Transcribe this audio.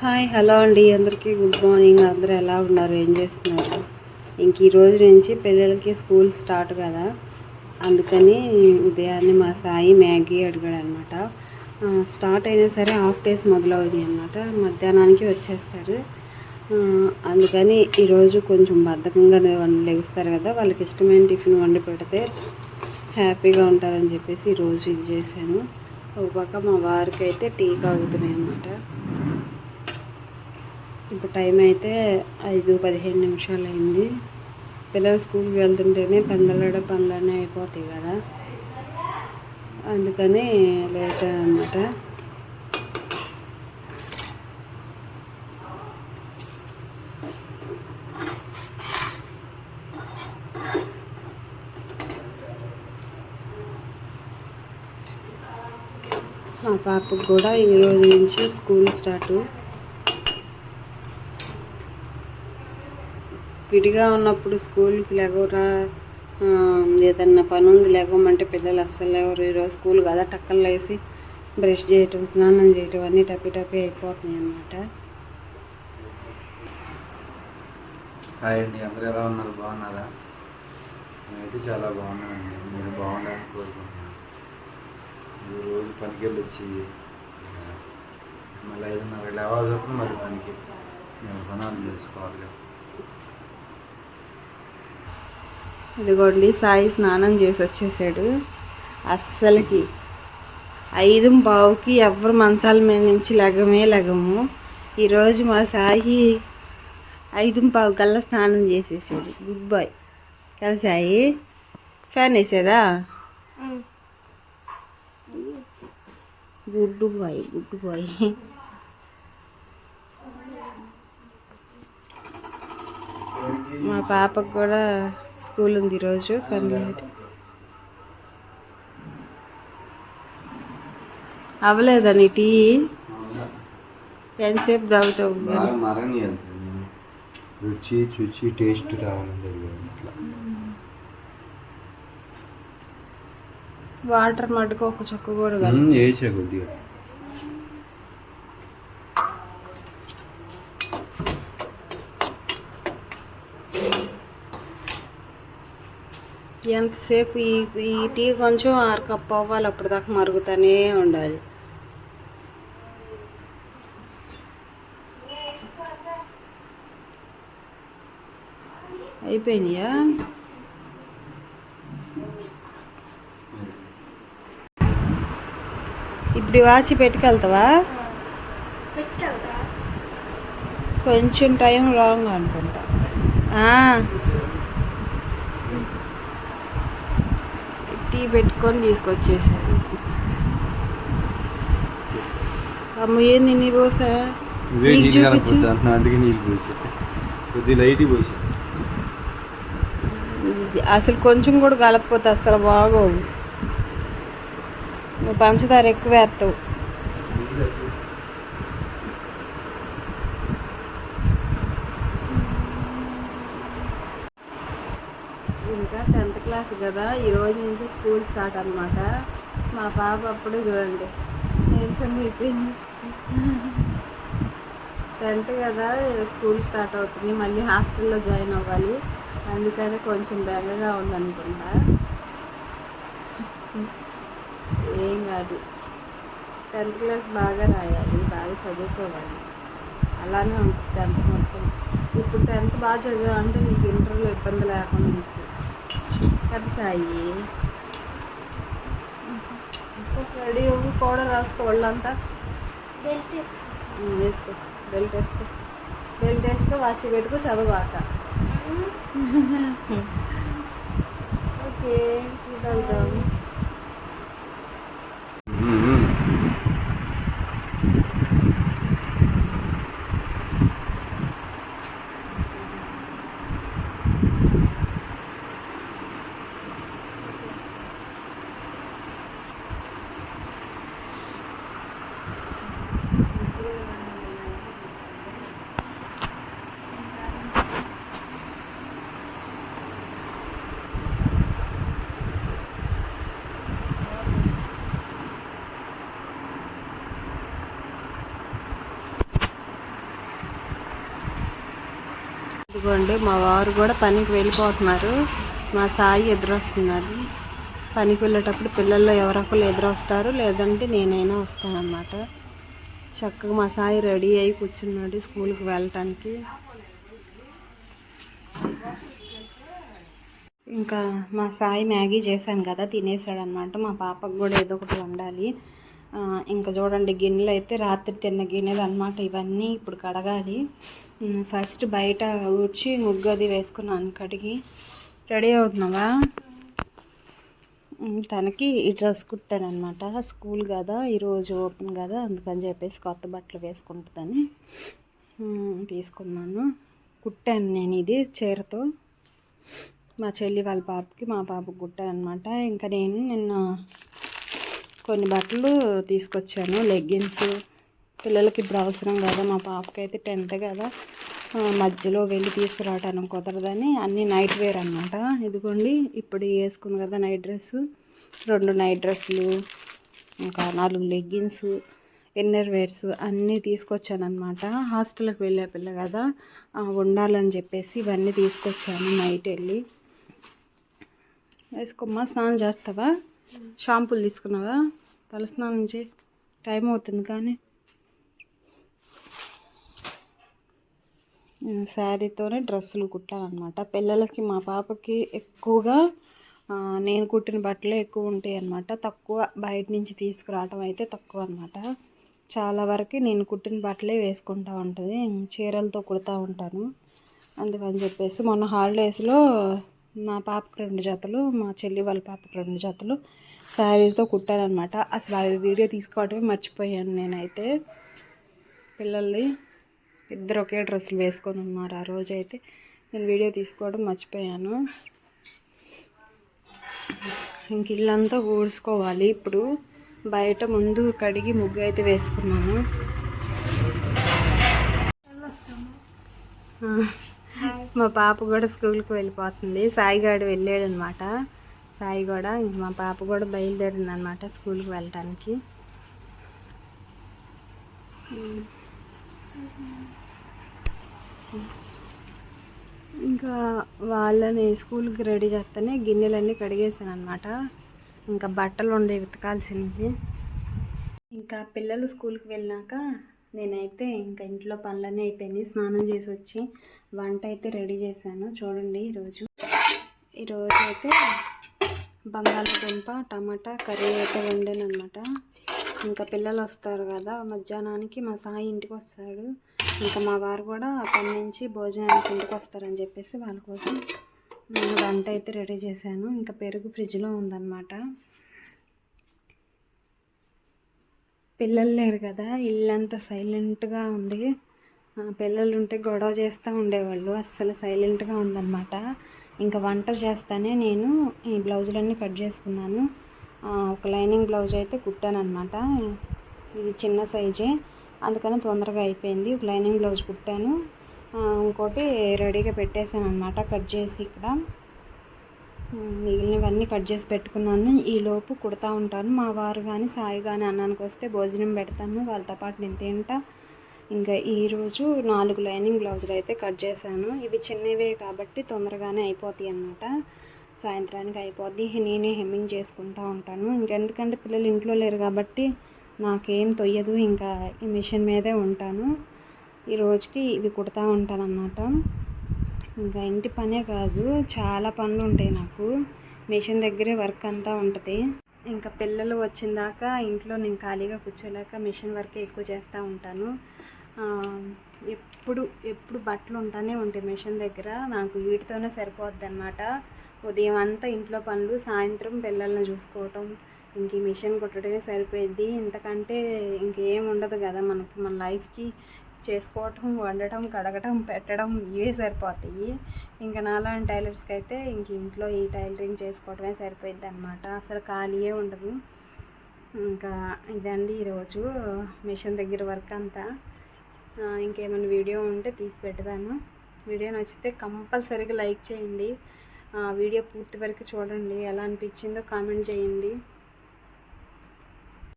Hi hello అండి. అందరికీ good morning. అందరూ ఎలా ఉన్నారు? ఏం చేస్తున్నారు? ఇంక ఈ రోజు నుంచి పిల్లలకి స్కూల్ స్టార్ట్ కదా. అందుకని ఉదయాన్నే మా సాయి మ్యాగీ అడిగాడు అనమాట స్టార్ట్ అయినా సరే హాఫ్ డేస్ మొదలవుతుంది అనమాట మధ్యాహ్నానికి వచ్చేస్తారు. అందుకని ఈరోజు కొంచెం బద్ధకంగా లెగుస్తారు కదా. వాళ్ళకి ఇష్టమైన టిఫిన్ వండి పెడితే హ్యాపీగా ఉంటారని చెప్పేసి ఈరోజు ఇది చేశాను. ఒక పక్క మా వారికి అయితే టీ కాగుతున్నాయి అన్నమాట. ఇప్పుడు టైం అయితే ఐదు పదిహేను నిమిషాలు అయింది. పిల్లలు స్కూల్కి వెళ్తుంటేనే పెందలడ పనులన్నీ అయిపోతాయి కదా. అందుకని లేట్ అనమాట మా పాపకు కూడా ఈరోజు నుంచి స్కూల్ స్టార్ట్. విడిగా ఉన్నప్పుడు స్కూల్కి లేవరా? ఏదన్నా పని ఉంది లేవమంటే పిల్లలు అస్సలు లేవరు. ఈరోజు స్కూల్ కదా టక్కలు లేసి బ్రష్ చేయటం స్నానం చేయటం అన్నీ టపి టపి అయిపోతున్నాయి అన్నమాట. హాయ్ అండి అందరూ ఎలా ఉన్నారు? బాగున్నారా? నేనైతే చాలా బాగున్నానండి. మీరు బాగుండాలని కోరుకుంటున్నాను. మీరు రోజు పనికి వెళ్ళి వచ్చి మళ్ళీ ఐదున్నర లేవాలి చొప్పున మరి పనికి మేము పనాలు చేసుకోవాలి కదా. ఇదిగోండి సాయి స్నానం చేసి వచ్చేసాడు. అస్సలకి ఐదు బావుకి ఎవరు మంచాల మీద నుంచి లగమే లగము. ఈరోజు మా సాయి ఐదు పావు కల్లా స్నానం చేసేసాడు. గుడ్ బాయ్ కదా సాయి? ఫ్యాన్ వేసేదా గుడ్ బాయ్ గుడ్ బాయ్ మా పాపకు కూడా స్కూల్ ఉంది ఈరోజు కానీ. అవ్వలేదా నీ టీ? ఎంతసేపు తాగుతావు? రుచి చుచి టేస్ట్ వాటర్ మటుకు ఒక చుక్క కూడా వేసా కొద్దిగా. ఎంతసేపు ఈ ఈ టీ కొంచెం ఆరు కప్పు అవ్వాలి అప్పటిదాకా మరుగుతూనే ఉండాలి. అయిపోయినాయా? ఇప్పుడు వాచి పెట్టుకెళ్తావా? కొంచెం టైం రాంగ్ అనుకుంటా. టీ పెట్టుకొని తీసుకొచ్చేసాను అమ్మ ఏంది నీ పోసా? అందుకే నీళ్ళు లైట్ అసలు కొంచెం కూడా కలపకపోతే అసలు బాగోవు. నువ్వు పంచదార ఎక్కువ వేస్తావు ఇంకా టెన్త్ క్లాస్ కదా ఈరోజు నుంచి స్కూల్ స్టార్ట్ అనమాట మా పాప అప్పుడే చూడండి నీరసం అయిపోయింది టెన్త్ కదా స్కూల్ స్టార్ట్ అవుతుంది మళ్ళీ హాస్టల్లో జాయిన్ అవ్వాలి. అందుకనే కొంచెం బెంగగా ఉందనుకుంటా. ఏం కాదు. టెన్త్ క్లాస్ బాగా రాయాలి బాగా చదువుకోవాలి. అలానే ఉంటుంది టెన్త్ మొత్తం. ఇప్పుడు టెన్త్ బాగా చదివామంటే నీకు ఇంటర్లో ఇబ్బంది లేకుండా ఉంటుంది. కదా సాయి. రెడీ అవ్వు పౌడర్ రాసుకో వాళ్ళంతా ఉమ్, వేసుకో బెల్ట్ వేసుకో. బెల్ట్ వేసుకో వాచ్ పెట్టుకో చదవాక ఇదిగోండి మా వారు కూడా పనికి వెళ్ళిపోతున్నారు. మా సాయి ఎదురొస్తున్నారు. పనికి వెళ్ళేటప్పుడు పిల్లల్లో ఎవరొకరు ఎదురొస్తారు. లేదంటే నేనైనా వస్తానన్నమాట. చక్కగా మా సాయి రెడీ అయి కూర్చున్నాడు స్కూల్కి వెళ్ళటానికి. ఇంకా మా సాయి మ్యాగీ చేశాను కదా తినేసాడనమాట మా పాపకు కూడా ఏదో ఒకటి వండాలి. ఇంకా చూడండి గిన్నెలు అయితే రాత్రి తిన్న గిన్నెలు అనమాట ఇవన్నీ ఇప్పుడు కడగాలి. ఫస్ట్ బయట ఊడ్చి ముగ్గు అది వేసుకున్నాను కడిగి రెడీ అవుతున్నావా? తనకి ఈ డ్రెస్ కుట్టాను అనమాట స్కూల్ కదా ఈరోజు ఓపెన్ కదా అందుకని చెప్పేసి కొత్త బట్టలు వేసుకుంటుందని తీసుకున్నాను. కుట్టాను నేను ఇది చీరతో. మా చెల్లి వాళ్ళ పాపకి మా పాపకి కుట్టాను అనమాట ఇంకా నేను నిన్న కొన్ని బట్టలు తీసుకొచ్చాను లెగ్గిన్స్ పిల్లలకి ఇప్పుడు అవసరం కదా మా పాపకి అయితే టెన్త్ కదా మధ్యలో వెళ్ళి తీసుకురావటానికి కుదరదని అన్నీ నైట్ వేర్ అనమాట ఇదిగోండి ఇప్పుడు వేసుకుంది కదా నైట్ డ్రెస్ రెండు నైట్ డ్రెస్సులు ఇంకా నాలుగు లెగ్గిన్స్ ఇన్నర్ వేర్స్ అన్నీ తీసుకొచ్చాను అనమాట హాస్టల్కి వెళ్ళే పిల్ల కదా ఉండాలని చెప్పేసి ఇవన్నీ తీసుకొచ్చాను నైట్ వెళ్ళి. వేసుకోమ్మా స్నానం చేస్తావా? షాంపూలు తీసుకున్నావా? తలస్నానం చేయి. టైం అవుతుంది కానీ. శారీతోనే డ్రెస్సులు కుట్టాలన్నమాట. పిల్లలకి మా పాపకి ఎక్కువగా నేను కుట్టిన బట్టలే ఎక్కువ ఉంటాయి అన్నమాట తక్కువ బయట నుంచి తీసుకురావటం అయితే తక్కువ అనమాట చాలా వరకు నేను కుట్టిన బట్టలే వేసుకుంటా ఉంటుంది. చీరలతో కుడతా ఉంటాను. అందుకని చెప్పేసి మొన్న హాలిడేస్లో మా పాపకు రెండు జతలు మా చెల్లి వాళ్ళ పాపకు రెండు జతలు శారీతో అనమాట అసలు అది వీడియో తీసుకోవటమే మర్చిపోయాను నేనైతే. పిల్లల్ని ఇద్దరు ఒకే డ్రెస్సులు వేసుకొని ఉన్నారు. ఆ రోజు అయితే నేను వీడియో తీసుకోవడం మర్చిపోయాను. ఇంక ఇల్లంతా ఊడ్చుకోవాలి. ఇప్పుడు బయట ముందు కడిగి ముగ్గు అయితే వేసుకున్నాను. మా పాప కూడా స్కూల్కి వెళ్ళిపోతుంది. సాయిగాడు వెళ్ళాడు అనమాట సాయి కూడా ఇంక మా పాప కూడా బయలుదేరింది అనమాట స్కూల్కి వెళ్ళటానికి. ఇంకా వాళ్ళని స్కూల్కి రెడీ చేస్తేనే గిన్నెలన్నీ కడిగేసాను అనమాట ఇంకా బట్టలు ఉండే ఉతకాల్సినవి ఇంకా పిల్లలు స్కూల్కి వెళ్ళినాక నేనైతే ఇంకా ఇంట్లో పనులన్నీ అయిపోయింది స్నానం చేసి వచ్చి వంట అయితే రెడీ చేశాను. చూడండి ఈరోజు. ఈరోజు అయితే బంగాళదుంప టమాటా కర్రీ అయితే వండాను అనమాట ఇంకా పిల్లలు వస్తారు కదా మధ్యాహ్నానికి మా సాయి ఇంటికి వస్తాడు. ఇంకా మా వారు కూడా అక్కడి నుంచి భోజనానికి ఇంటికి వస్తారని చెప్పేసి వాళ్ళ కోసం నేను వంట అయితే రెడీ చేశాను. ఇంకా పెరుగు ఫ్రిడ్జ్లో ఉందన్నమాట. పిల్లలు లేరు కదా ఇల్లంతా సైలెంట్గా ఉంది. పిల్లలు ఉంటే గొడవ చేస్తూ ఉండేవాళ్ళు అస్సలు సైలెంట్గా ఉందన్నమాట. ఇంకా వంట చేస్తానే నేను ఈ బ్లౌజులన్నీ కట్ చేసుకున్నాను. ఒక లైనింగ్ బ్లౌజ్ అయితే కుట్టాను అనమాట ఇది చిన్న సైజే. అందుకని తొందరగా అయిపోయింది. ఒక లైనింగ్ బ్లౌజ్ కుట్టాను. ఇంకోటి రెడీగా పెట్టేశాను అనమాట కట్ చేసి ఇక్కడ. మిగిలినవన్నీ కట్ చేసి పెట్టుకున్నాను. ఈలోపు కుడతా ఉంటాను. మా వారు కానీ సాయి కానీ అన్నానికి వస్తే భోజనం పెడతాను. వాళ్ళతో పాటు నేను తింటా. ఇంకా ఈరోజు నాలుగు లైనింగ్ బ్లౌజులు అయితే కట్ చేశాను. ఇవి చిన్నవే కాబట్టి తొందరగానే అయిపోతాయి అన్నమాట. సాయంత్రానికి అయిపోద్ది. నేనే హెమ్మింగ్ చేసుకుంటూ ఉంటాను. ఇంకెందుకంటే పిల్లలు ఇంట్లో లేరు కాబట్టి నాకేం తొయ్యదు. ఇంకా ఈ మిషన్ మీదే ఉంటాను. ఈ రోజుకి ఇవి కుడతా ఉంటాను అన్నమాట ఇంకా ఇంటి పనే కాదు. చాలా పనులు ఉంటాయి నాకు. మిషన్ దగ్గరే వర్క్ అంతా ఉంటుంది. ఇంకా పిల్లలు వచ్చిన దాకా ఇంట్లో నేను ఖాళీగా కూర్చోలేక మిషన్ వర్కే ఎక్కువ చేస్తూ ఉంటాను. ఎప్పుడు ఎప్పుడు బట్టలు ఉంటానే ఉంటాయి మిషన్ దగ్గర. నాకు వీటితోనే సరిపోద్ది అనమాట ఉదయం అంతా ఇంట్లో పనులు సాయంత్రం పిల్లల్ని చూసుకోవటం ఇంక ఈ మిషన్ కుట్టడమే సరిపోయింది ఇంతకంటే ఇంకేం ఉండదు కదా మనకి. మన లైఫ్కి చేసుకోవటం వండటం కడగటం పెట్టడం ఇవే సరిపోతాయి. ఇంకా నాలాంటి టైలర్స్కి అయితే ఇంక ఇంట్లో ఈ టైలరింగ్ చేసుకోవటమే సరిపోయింది అనమాట అసలు ఖాళీయే ఉండదు. ఇంకా ఇదండి ఈరోజు మిషన్ దగ్గర వర్క్ అంతా. ఇంకేమైనా వీడియో ఉంటే తీసి పెడతాను. వీడియో నచ్చితే కంపల్సరీగా లైక్ చేయండి. వీడియో పూర్తి వరకు చూడండి. ఎలా అనిపించిందో కామెంట్ చేయండి.